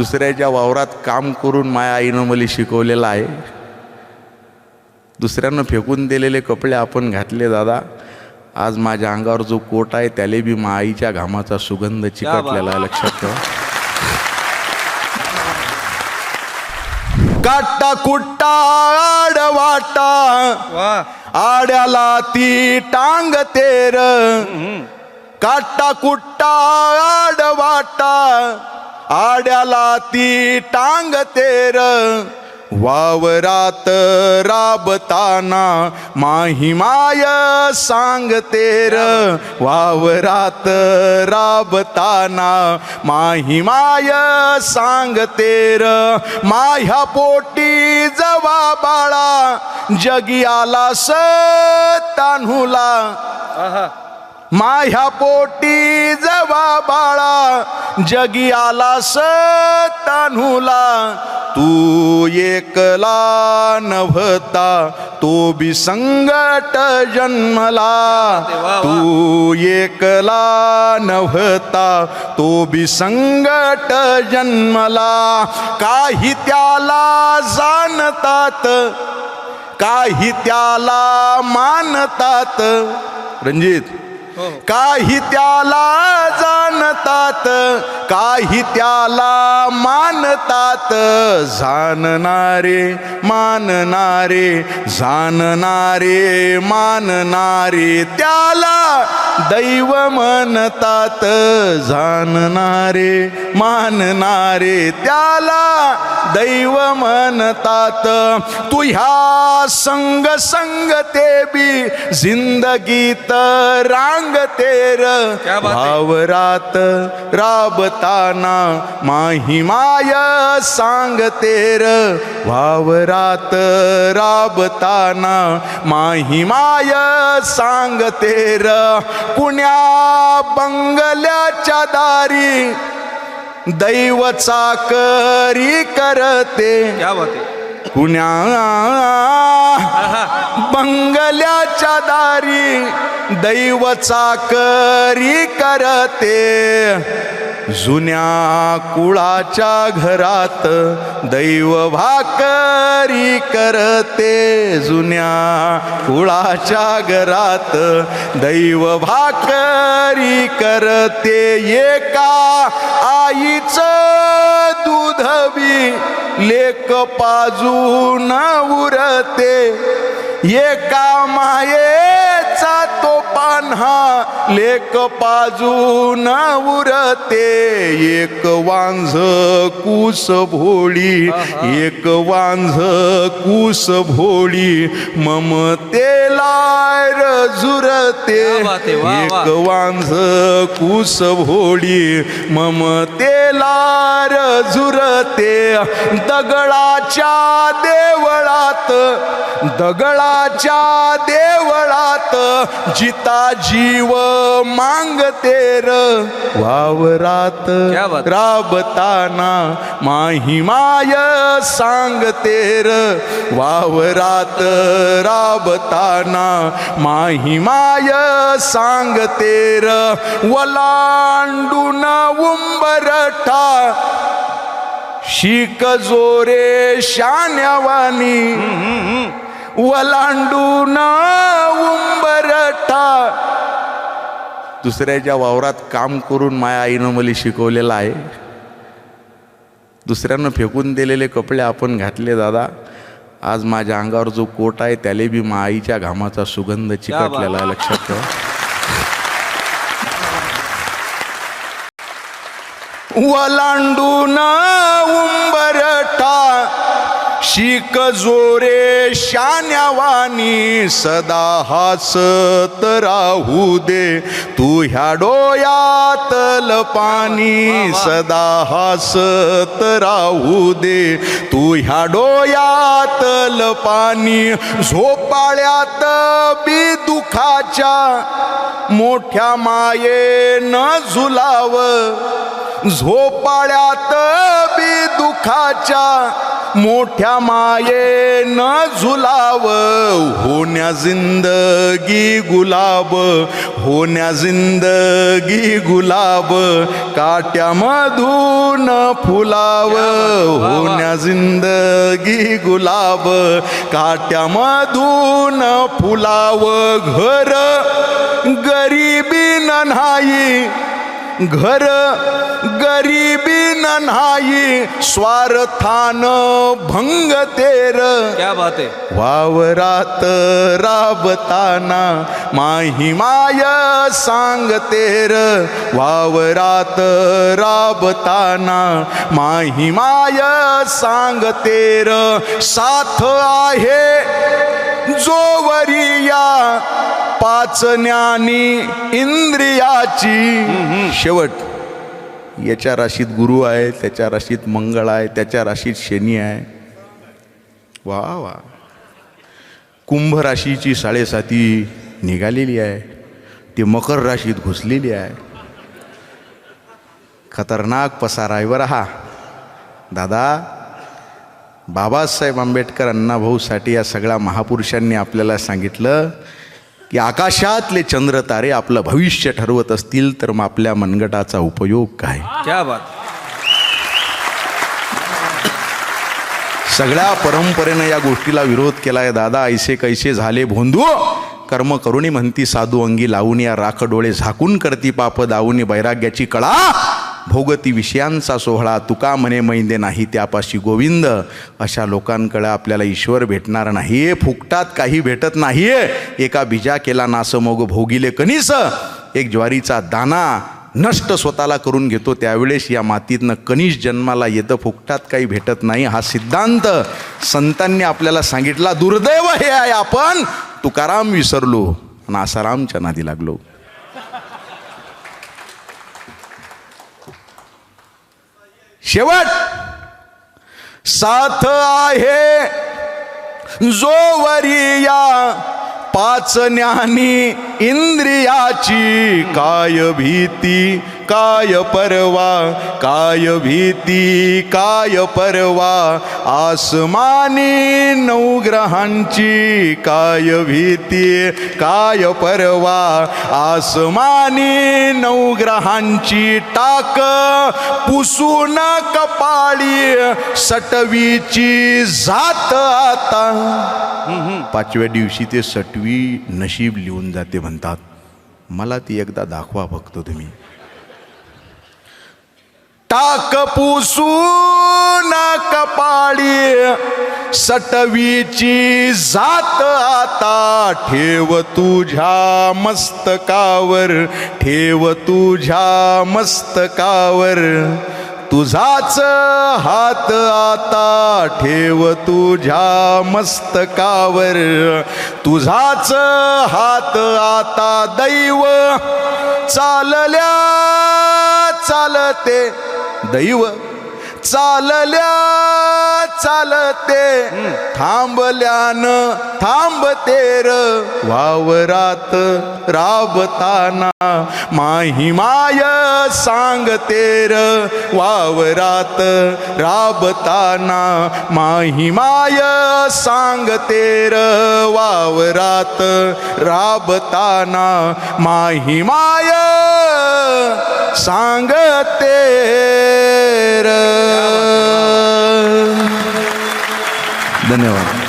दुसऱ्याच्या वावरात काम करून माया आईनं मला शिकवलेलं आहे. दुसऱ्यानं फेकून दिलेले कपडे आपण घातले दादा. आज माझ्या अंगावर जो कोट आहे त्याले बी मा आईच्या घामाचा सुगंध चिकटलेला आहे लक्षात ठेवा. काटा कुट्टा आडवाटा आड्याला ती टांग तेर. काटा कुट्टा आडवाटा. आड्याला ती टांग तेर वावरात राबताना माहिमाय सांगतेर वावरात राबताना माहिमाय सांगतेर माह्या पोटी जवा बाळा जगी आला तान्हुला माह्या पोटी जवा बाळा जगी आला तान्हुला तू एकला नभता तो बी संगट जन्मला. तू एकला नभता तो बी संगट जन्मला. काही त्याला जाणतात काही त्याला मानतात. रणजित हो. काही त्याला जाणतात काही त्याला मानतात. जाणणारे मानणारे जाणणारे मानणारे त्याला दैव म्हणतात. जाणणारे मानणारे त्याला दैव म्हणतात तू ह्या संग संग ते बी जिंदगीत आहे. भावरात राबताना माहिमाय सांगतेर भावरात राबताना माहिमाय सांगतेर कुण्या बंगल्याच्या दारी दैव चाकरी करते. क्या कुण्या बंगल्याच्या दारी दैव चाकरी करते. जुन्या कुळाच्या घरात दैव भाकरी करते. जुन्या कुळाच्या घरात दैव भाकरी करते. एका आईचं दूध बी लेक पाजून उरते. एका माये तो पान्हा लेक पाजून उरते. एक वांझ कुस भोळी एक वांझ कुस भोळी ममतेला वा. एक वांझ कुस भोळी ममतेला जुरते दगडाच्या देवळात दगडाच्या देवळात जिता जीव मांगते र. वावरात. राबताना माहिमाय सांगते र. वावरात राबताना माहिमाय सांगते र. वलांडून उंबरठा शिक जोरे शान्यावानी वलांडून उंबरठा. दुसऱ्याच्या वावरात काम करून माया आईनं मला शिकवलेलं आहे. दुसऱ्यानं फेकून दिलेले कपडे आपण घातले दादा. आज माझ्या अंगावर जो कोट आहे त्याले बी मा आईच्या घामाचा सुगंध चिकटलेला आहे लक्षात ठेवा. वलांडून शिक जोरे शान्यावानी सदा हसत राहू दे. तू ह्या डोयातल पाणी सदा हसत राहू दे. तू ह्या डोयातल पाणी झोपाळ्यात बी दुखाच्या मोठ्या माये न झुलाव. झोपाळ्यात बी दुखाच्या मोठ्या माये न झुलाव होण्या जिंदगी गुलाब होण्या जिंदगी गुलाब काट्यामधून फुलाव होण्या जिंदगी गुलाब काट्यामधून फुलाव घर गरिबी नाही घर गरिबी नाही स्वार्थान भंग तेर. क्या बात आहे वावरात राबताना माही माय सांगतेर वावरात राबताना माही माय सांगतेर साथ आहे जोवरिया पाच ज्ञानी इंद्रियाची शेवट याच्या राशीत गुरु आहे त्याच्या राशीत मंगळ आहे त्याच्या राशीत शनी आहे. वा वा. कुंभ राशीची साडेसाती निघालेली आहे. ती मकर राशीत घुसलेली आहे. खतरनाक पसारायवर हा. दादा बाबासाहेब आंबेडकर अण्णाभाऊसाठी या सगळ्या महापुरुषांनी आपल्याला सांगितलं की आकाशातले चंद्र तारे आपलं भविष्य ठरवत असतील तर मग आपल्या मनगटाचा उपयोग काय? क्या बात. सगळ्या परंपरेनं या गोष्टीला विरोध केलाय. दादा ऐसे कैसे झाले भोंदू? कर्म करुणी म्हणती साधू अंगी लावून या राख डोळे झाकून करती पाप दावून वैराग्याची कळा. भोगती विषयांचा सोहळा तुका म्हणे मैंदे नाही त्यापाशी गोविंद. अशा लोकांकडे आपल्याला ईश्वर भेटणार नाही फुकटात काही भेटत नाही आहे एका बिजा केला नास मोग भोगिले कनिस. एक ज्वारीचा दाना नष्ट स्वतःला करून घेतो त्यावेळेस या मातीतनं कनिष जन्माला येतं फुकटात काही भेटत नाही हा सिद्धांत. संतांनी आपल्याला सांगितला दुर्दैव हे आहे आपण. तुकाराम विसरलो आणि आसारामच्या नादी लागलो. शेवट साथ आहे जोवरिया पाच ज्ञानी इंद्रियाची काय भीती काय परवा काय भीती काय परवा आसमानी नवग्रहांची काय भीती काय परवा आसमानी नवग्रहांची टाक पुसून कपाळी सटवीची जात आता. पाचव्या दिवशी ते सटवी नशीब लिहून जाते म्हणतात. मला ती एकदा दाखवा फक्त तुम्ही. टाक पुसून कपाळी सटवीची जात आता ठेव तुझ्या मस्तकावर ठेव तुझ्या मस्तकावर. तुझाच हात आता ठेव तुझ्या मस्तकावर. तुझाच हात आता दैव चालल्या चालते दैव. चालल्या चालते थांबल्यान थांबते र. वावरात राबताना माही माय सांगते र. वावरात राबताना माही माय सांगते र. वावरात राबताना माही माय सांगते धन्यवाद.